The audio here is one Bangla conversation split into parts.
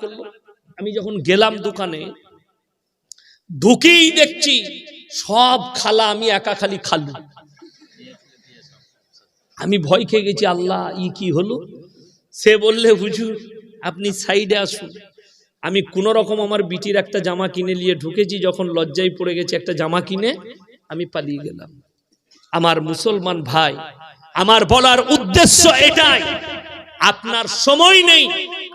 করল আমি যখন গেলাম দোকানে, ঢুকেই দেখছি সব খালা আমি একা খালি খালু। আমি ভয় খেয়ে গেছি, আল্লাহ, ই কি হলো? সে বললে, হুজুর, আপনি সাইডে আসুন। আমি কোন রকম আমার বিটির একটা জামা কিনে নিয়ে ঢুকেছি, যখন লজ্জায় পড়ে গেছে, একটা জামা কিনে আমি পালিয়ে গেলাম। আমার মুসলমান ভাই, আমার বলার উদ্দেশ্য এটাই, আপনার সময় নেই।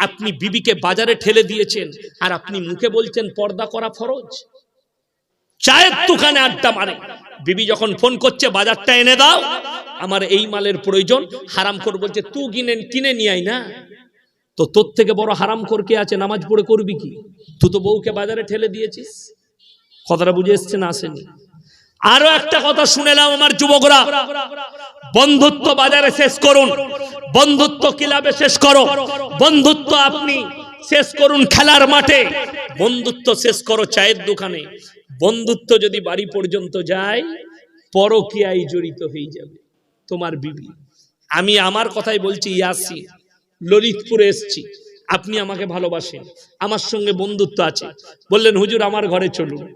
আপনি বিবিকে বাজারে ঠেলে দিয়েছেন, আর আপনি মুখে বলছেন, পর্দা করা ফরজ। চায়ের দোকানে আড্ডা মারে। বিবি যখন ফোন করছে, বাজারটা এনে দাও। আমার এই মালের প্রয়োজন, হারাম কর বলছে তুই কিনে কিনে নিয়ে না। তো তোর থেকে বড় হারাম কর কে আছে? নামাজ পড়ে করবি কি? তুই তো বউকে বাজারে ঠেলে দিয়েছিস। কথাটা বুঝে এসছে না আসেনি। আরও একটা কথা শুনেলাম আমার যুবকরা। বন্ধুত্ব বাজারে শেষ করুন। বন্ধুত্ব ক্লাবে শেষ করো। বন্ধুত্ব আপনি শেষ করুন খেলার মাঠে। বন্ধুত্ব শেষ করো চায়ের দোকানে। বন্ধুত্ব যদি বাড়ি পর্যন্ত যায়, পরকিয়ায় জড়িত হয়ে যাবে তোমার বিবি। আমি আমার কথাই বলছি ইয়াসি ললিতপুরে এসছি। আপনি আমাকে ভালোবাসেন। আমার সঙ্গে বন্ধুত্ব আছে। বললেন, হুজুর, আমার ঘরে চলুন।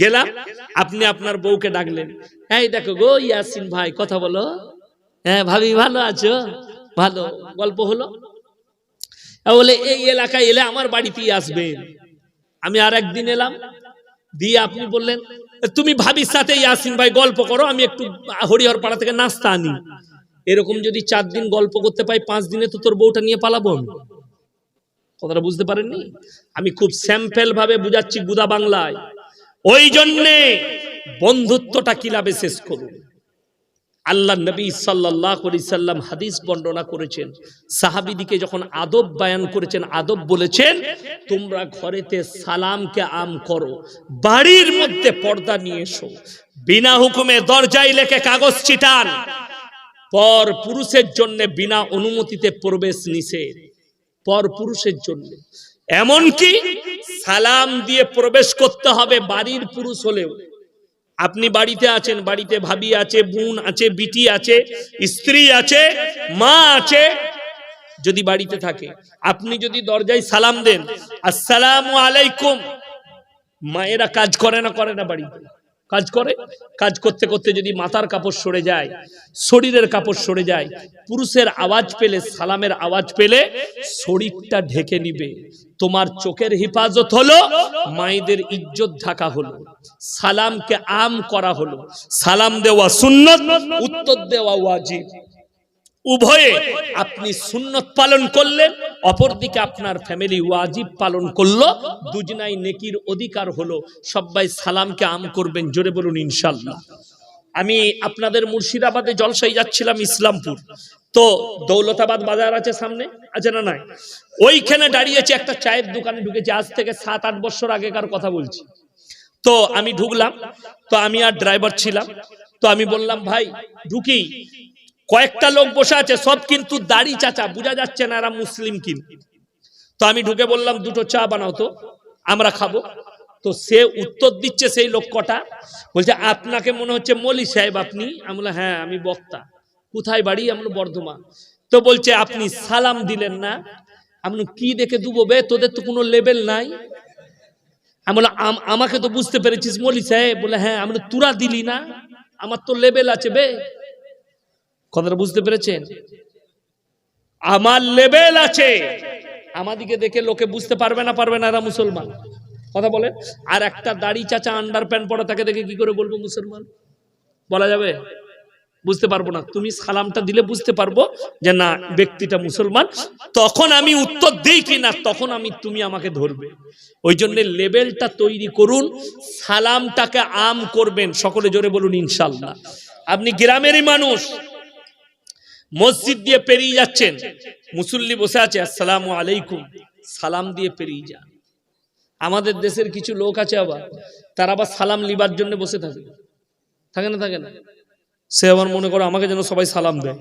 গেলাম। আপনি আপনার বউকে ডাকলেন। এই দেখো গো, ইয়াসিন ভাই, কথা বলো। হ্যাঁ ভাবি, ভালো আছো? ভালো গল্প হলো। বলে, এই এলাকায় এলে আমার বাড়িতেই আসবেন আমি আর একদিন এলাম, দিয়ে আপনি বললেন, তুমি ভাবির সাথে ইয়াসিন ভাই গল্প করো, আমি একটু হরিহর পাড়া থেকে নাস্তা আনি। এরকম যদি চার দিন গল্প করতে পাই, পাঁচ দিনে তো তোর বউটা নিয়ে পালাবো কথাটা বুঝতে পারেননি? আমি খুব স্যাম্পেল ভাবে বুঝাচ্ছি গুদা বাংলায়। ওই জন্যে বন্ধুত্বটা কিলাবে শেষ করুন। আল্লাহ নবী সাল্লাহ সাল্লাম হাদিস বর্ণনা করেছেন। সাহাবিদিকে যখন আদব বায়ান করেছেন, আদব বলেছেন, তোমরা ঘরেতে সালামকে আম করো, বাড়ির মধ্যে পর্দা নিয়ে এসো, বিনা হুকুমে দরজায় লেখে কাগজ চিটান পর পুরুষের জন্য বিনা অনুমতিতে প্রবেশ নিষেধ, পর পুরুষের জন্য। এমনকি সালাম দিয়ে প্রবেশ করতে হবে বাড়ির পুরুষ হলেও। আপনি বাড়িতে আছেন, বাড়িতে ভাবি আছে, বোন আছে, বিটি আছে, স্ত্রী আছে, মা আছে, যদি বাড়িতে থাকে। আপনি যদি দরজায় সালাম দেন, আসসালাম আলাইকুম, মায়েরা কাজ করে না করে না বাড়িতে। কাজ করে। কাজ করতে করতে যদি মাথার কাপড় সরে যায়, শরীরের কাপড় সরে যায়, পুরুষের আওয়াজ পেলে, সালামের আওয়াজ পেলে, শরীরটা ঢেকে নিবে। তোমার চোখের হেফাজত হলো, মায়েদের ইজ্জত ঢাকা হলো, সালামকে আম করা হলো। সালাম দেওয়া সুন্নত, উত্তর দেওয়া ওয়াজিব। উভয়ে আপনি সুন্নত পালন করলেন, অপরদিকে আপনার ফ্যামিলি ওয়াজিব পালন করল, দুজনাই নেকির অধিকার হলো। সবাই সালামকে আম করবেন, জোরে বলুন ইনশাল্লাহ আমি আপনাদের মুর্শিদাবাদে জলসাই যাচ্ছিলাম ইসলামপুর। তো দৌলতাবাদ বাজার আছে সামনে, আছে না নাই? ওইখানে দাঁড়িয়েছে, একটা চায়ের দোকানে ঢুকেছে, আজ থেকে সাত, আট বছর আগেকার কথা বলছি। তো আমি ঢুকলাম, তো আমি আর ড্রাইভার ছিলাম। তো আমি বললাম, ভাই, ঢুকি। কয়েকটা লোক বসে আছে, সব কিন্তু দাড়ি চাচা, বোঝা যাচ্ছে না এরা মুসলিম কিন্তু তো আমি ঢুকে বললাম, দুটো চা বানাও তো, আমরা খাব। তো সে উত্তর দিচ্ছে সেই লোক কটা, বলছে, আপনাকে মনে হচ্ছে মলি সাহেব আপনি? আমি বললাম হ্যাঁ আমি বক্তা। কোথায় বাড়ি? আমরা বর্ধমান। তো বলছে, আপনি সালাম দিলেন না? আমি কি দেখে দুবো বে, তোদের তো কোনো লেভেল নাই? আমি বললাম, "আম- আমাকে তো বুঝতে পেরেছিস মলি সাহেব। বলে হ্যাঁ। আমি তুরা দিলি না? আমার তো লেভেল আছে বে। কথাটা বুঝতে পেরেছেন? আমার লেভেল আছে। আমাদিকে দেখে লোকে বুঝতে পারবে না পারবে না, এরা মুসলমান। কথা বলে আর একটা দাড়ি চাচা আন্ডার প্যান্ট পরা, তাকে দেখে কি করে বলব মুসলমান? বলা যাবে? বুঝতে পারব না। তুমি সালামটা দিলে বুঝতে পারব যে না, ব্যক্তিটা মুসলমান। তখন আমি উত্তর দিই কি না, তখন আমি, তুমি আমাকে ধরবে। ওই জন্য লেভেলটা তৈরি করুন, সালামটাকে আম করবেন। সকলে জোরে বলুন, ইনশাল্লাহ। আপনি গ্রামেরই মানুষ। মসজিদ দিয়ে পেরিয়ে যাচ্ছেন। মুসল্লি বসে আছে, আসসালামু আলাইকুম। সালাম দিয়ে পেরিয়ে যান। আমাদের দেশের কিছু লোক আছে আবার, তারা আবার সালাম লিবার জন্য বসে থাকে। থাকে না থাকে না? সে আবার মনে করো আমাকে যেন সবাই সালাম দেয়।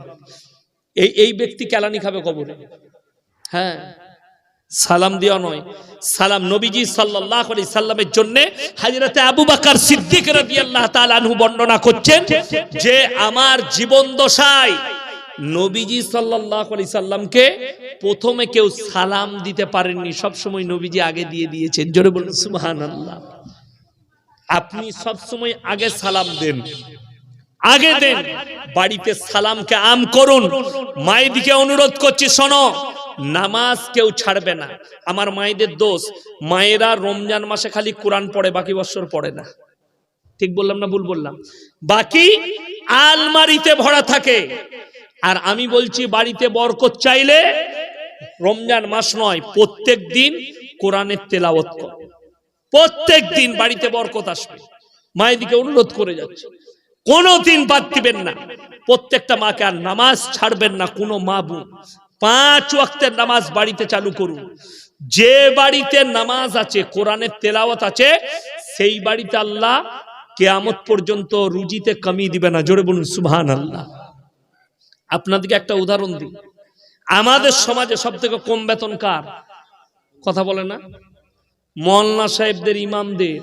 এই এই ব্যক্তি কেলানি খাবে কবরে? হ্যাঁ সালাম দেওয়া নয়। সালাম নবীজি সাল্লাল্লাহু আলাইহি সাল্লামের জন্য হযরতে আবু বকর সিদ্দিক রাদিয়াল্লাহু তাআলা আনহু বর্ণনা করছেন যে, আমার জীবন দশায় নবীজি সাল্লাহ আলি সাল্লামকে প্রথমে কেউ সালাম দিতে পারেননি। সবসময় নবীজি আগে দিয়ে দিয়েছেন। জোরে বলুন আল্লাহ আপনি সবসময় আগে সালাম দেন। আগে দেন। বাড়িতে সালামকে আম করুন। মায়েদিকে অনুরোধ করছি, শোনো, নামাজ কেউ ছাড়বে না। আমার মায়েদের দোষ। মায়েরা রমজান মাসে খালি কোরআন পড়ে, বাকি বছর পড়ে না। ঠিক বললাম না ভুল বললাম? বাকি আলমারিতে ভরা থাকে। আর আমি বলছি, বাড়িতে বরকত চাইলে রমজান মাস নয়, প্রত্যেক দিন কোরআনের তেলাওয়াত কর। প্রত্যেক দিন বাড়িতে বরকত আসবে। মায়েদিকে অনুরোধ করে যাচ্ছে। কোনোদিন বাদ দিবেন না। প্রত্যেকটা মাকে আর নামাজ ছাড়বেন না, কোনো মা বোন পাঁচ ওয়াক্তের নামাজ বাড়িতে চালু করুন। যে বাড়িতে নামাজ আছে, কোরআনের তেলাওয়াত আছে, সেই বাড়িতে আল্লাহ কেয়ামত পর্যন্ত রুজিতে কমিয়ে দিবে না। জোরে বলুন সুবহান আল্লাহ আপনাদেরকে একটা উদাহরণ দিই। আমাদের সমাজে সব থেকে কম বেতন কার? কথা বলে না? মল্লা সাহেবদের ইমামদের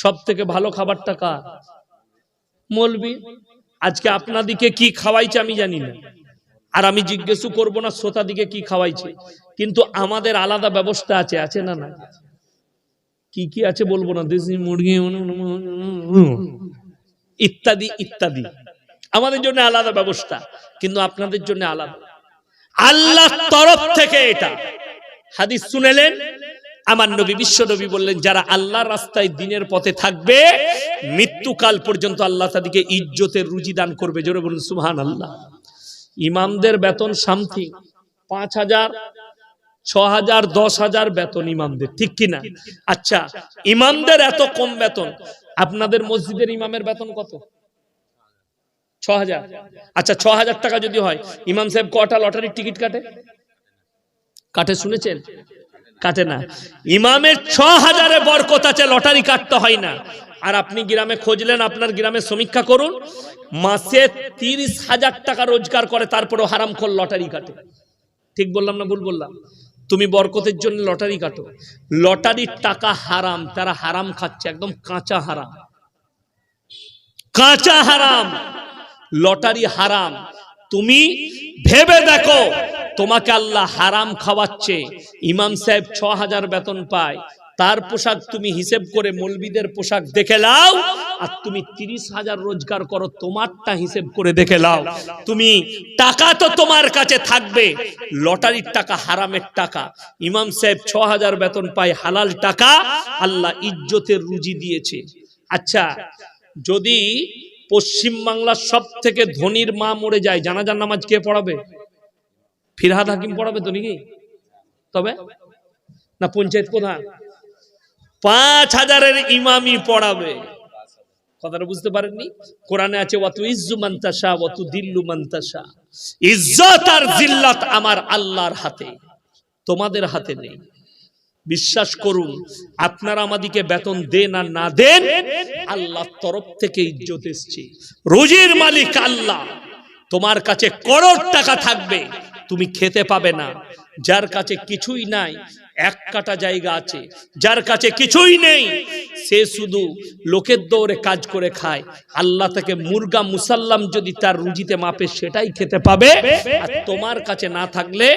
সব থেকে ভালো খাবারটা কার? মলবি, আজকে আপনাদিকে কি খাওয়াইছে আমি জানি না। আর আমি জিজ্ঞেসও করব না শ্রোতা দিকে কি খাওয়াইছে। কিন্তু আমাদের আলাদা ব্যবস্থা আছে আছে না না কি কি আছে বলব না? দেশি মুরগি, ইত্যাদি ইত্যাদি। আমাদের জন্য আলাদা ব্যবস্থা, কিন্তু আপনাদের জন্য আলাদা। আল্লাহ তরফ থেকে এটা। হাদিস শুনেলেন, আমার নবী বিশ্ব নবী বললেন, যারা আল্লাহর রাস্তায় দিনের পথে থাকবে, মৃত্যুকাল পর্যন্ত আল্লাহ তাদেরকে ইজ্জতের রুজি দান করবে। জোরে বলুন সুহান আল্লাহ ইমামদের বেতন সামথিং, পাঁচ হাজার ছ হাজার, দশ হাজার বেতন ইমামদের, ঠিক কিনা? আচ্ছা ইমামদের এত কম বেতন, আপনাদের মসজিদের ইমামের বেতন কত? ছ হাজার আচ্ছা ছ হাজার টাকা যদি হয়, ইমাম সাহেব কটা লটারির টিকিট কাটে? কাটে শুনেছেন? কাটে না। ইমামের ছ হাজারে বরকত আছে, লটারি কাটতে হয় না। আর আপনি গ্রামে খুঁজলেন, আপনার গ্রামে সমীক্ষা করুন, মাসে তিরিশ হাজার টাকা রোজগার করে, তারপরেও হারাম খোল লটারি কাটে। ঠিক বললাম না ভুল বললাম? তুমি বরকতের জন্য লটারি কাটো। লটারির টাকা হারাম, তারা হারাম খাচ্ছে, একদম কাঁচা হারাম। কাঁচা হারাম। লটারি হারাম। তুমি ভেবে দেখো, তোমাকে আল্লাহ হারাম খাওয়াচ্ছে। ইমাম সাহেব ছ হাজার বেতন পায়। তার পোশাক তুমি হিসেব করে মলবিদের পোশাক দেখে লাও আর তুমি তিরিশ হাজার রোজগার করো, তোমারটা হিসেব করে দেখে লাও তুমি টাকা তো তোমার কাছে থাকবে, লটারির টাকা হারামের টাকা। ইমাম সাহেব ছ হাজার বেতন পায়, হালাল টাকা, আল্লাহ ইজ্জতের রুজি দিয়েছে। আচ্ছা যদি পশ্চিম বাংলার সব থেকে ধনির মা মরে যায়। জানাজার নামাজ কে পড়াবে? ফিরহাদ হাকিম পড়াবে তো নাকি? তবে? না, পঞ্চায়েত প্রধান। পাঁচ হাজারের ইমামি পড়াবে। কথাটা বুঝতে পারেননি? কোরআনে আছে অত ইজ্জু মান্তাসা অত দিল্লু মান্তাসা ইজ্জত আর জিল্লাত আমার আল্লাহর হাতে। তোমাদের হাতে নেই। বিশ্বাস করুন, আপনারা আমাদিকে বেতন দেন আর না দেন, আল্লাহর তরফ থেকে ইজ্জত এসছে। রোজির মালিক আল্লাহ, তোমার কাছে করোড় টাকা থাকবে, তুমি খেতে পাবে না। যার কাছে কিছুই নাই, এক কাটা জায়গা আছে, যার কাছে কিছুই নেই, সে শুধু লোকের দৌড়ে কাজ করে খায়। আল্লাহ থেকে মুরগা মুসাল্লাম যদি তার রুজিতে মাপে, সেটাই খেতে পাবে। আর তোমার কাছে না থাকলে,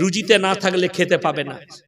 রুজিতে না থাকলে খেতে পাবে না।